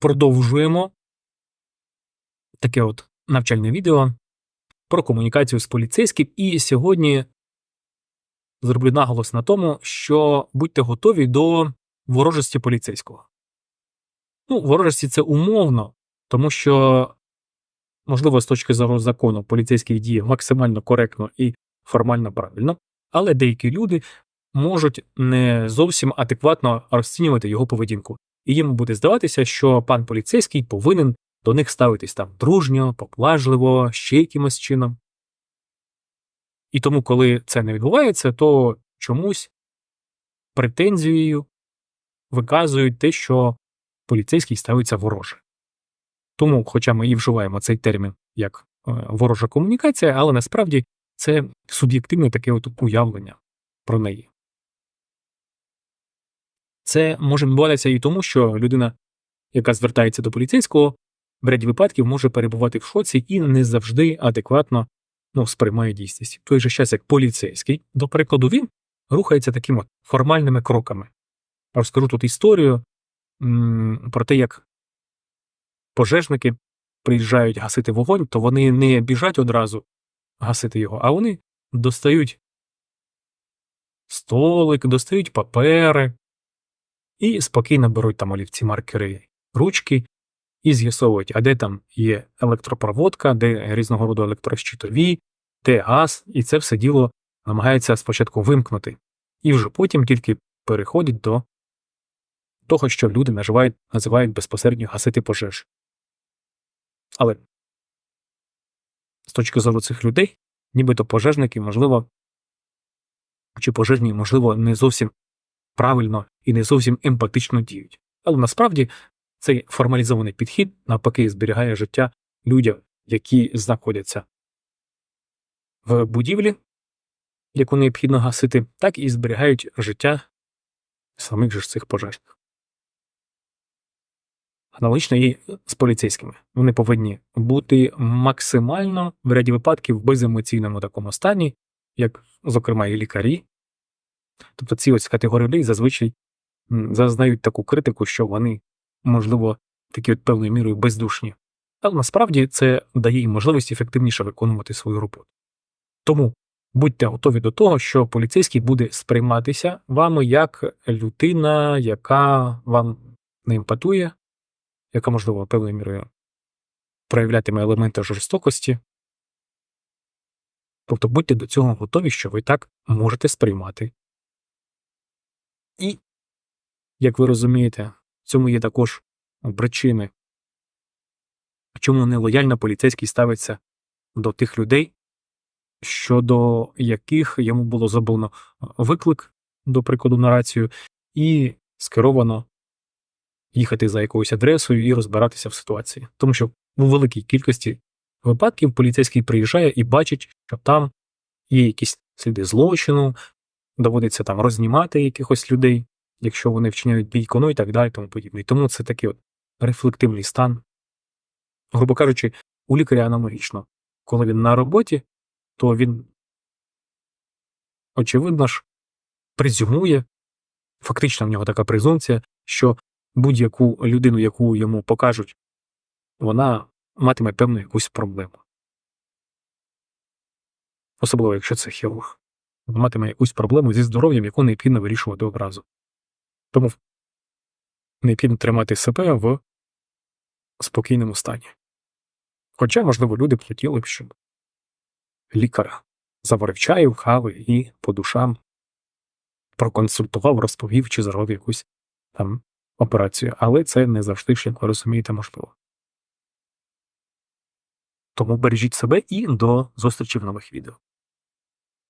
продовжуємо таке от навчальне відео про комунікацію з поліцейським. І сьогодні зроблю наголос на тому, що будьте готові до ворожості поліцейського. Ну, ворожості це умовно, тому що, можливо, з точки зору закону поліцейський діє максимально коректно і формально правильно, але деякі люди можуть не зовсім адекватно розцінювати його поведінку. І їм буде здаватися, що пан поліцейський повинен до них ставитись там дружньо, поплажливо, ще якимось чином. І тому, коли це не відбувається, то чомусь претензією виказують те, що поліцейський ставиться вороже. Тому, хоча ми і вживаємо цей термін як е, ворожа комунікація, але насправді це суб'єктивне таке от уявлення про неї. Це може відбуватися і тому, що людина, яка звертається до поліцейського, в ряді випадків може перебувати в шоці і не завжди адекватно ну, сприймає дійсність. В той же час, як поліцейський, до прикладу, він рухається такими формальними кроками. Розкажу тут історію м, про те, як пожежники приїжджають гасити вогонь, то вони не біжать одразу гасити його, а вони достають столик, достають папери і спокійно беруть там олівці маркери, ручки і з'ясовують, а де там є електропроводка, де різного роду електрощитові, де газ, і це все діло намагаються спочатку вимкнути, і вже потім тільки переходять до того, що люди називають, називають безпосередньо гасити пожеж. Але з точки зору цих людей, нібито пожежники, можливо, чи пожежні, можливо, не зовсім правильно і не зовсім емпатично діють. Але насправді цей формалізований підхід навпаки зберігає життя людям, які знаходяться в будівлі, яку необхідно гасити, так і зберігають життя самих же цих пожежних. Аналогічно і з поліцейськими. Вони повинні бути максимально в ряді випадків в беземоційному такому стані, як, зокрема, і лікарі. Тобто ці ось категорії людей зазвичай зазнають таку критику, що вони, можливо, такі от певною мірою бездушні. Але насправді це дає їм можливість ефективніше виконувати свою роботу. Тому будьте готові до того, що поліцейський буде сприйматися вами як людина, яка вам не імпатує, яка, можливо, певною мірою проявлятиме елементи жорстокості. Тобто будьте до цього готові, що ви так можете сприймати. І, як ви розумієте, в цьому є також причини, чому нелояльно поліцейський ставиться до тих людей, щодо яких йому було зроблено виклик, до прикладу, на рацію, і скеровано їхати за якоюсь адресою і розбиратися в ситуації. Тому що у великій кількості випадків поліцейський приїжджає і бачить, що там є якісь сліди злочину, доводиться там рознімати якихось людей, якщо вони вчиняють бійко, ну і так далі, тому подібне. Тому це такий от рефлективний стан. Грубо кажучи, у лікаря аналогічно. Коли він на роботі, то він, очевидно ж, презюмує, фактично в нього така презумпція, що будь-яку людину, яку йому покажуть, вона матиме певну якусь проблему. Особливо, якщо це хірург. Матиме якусь проблему зі здоров'ям, яку необхідно вирішувати одразу. Тому необхідно тримати себе в спокійному стані. Хоча, можливо, люди б хотіли б, щоб лікар заварив чаю, кави і по душам проконсультував, розповів чи зробив якусь там операцію, але це не завжди, ж, як ви розумієте, можливо. Тому бережіть себе і до зустрічі в нових відео.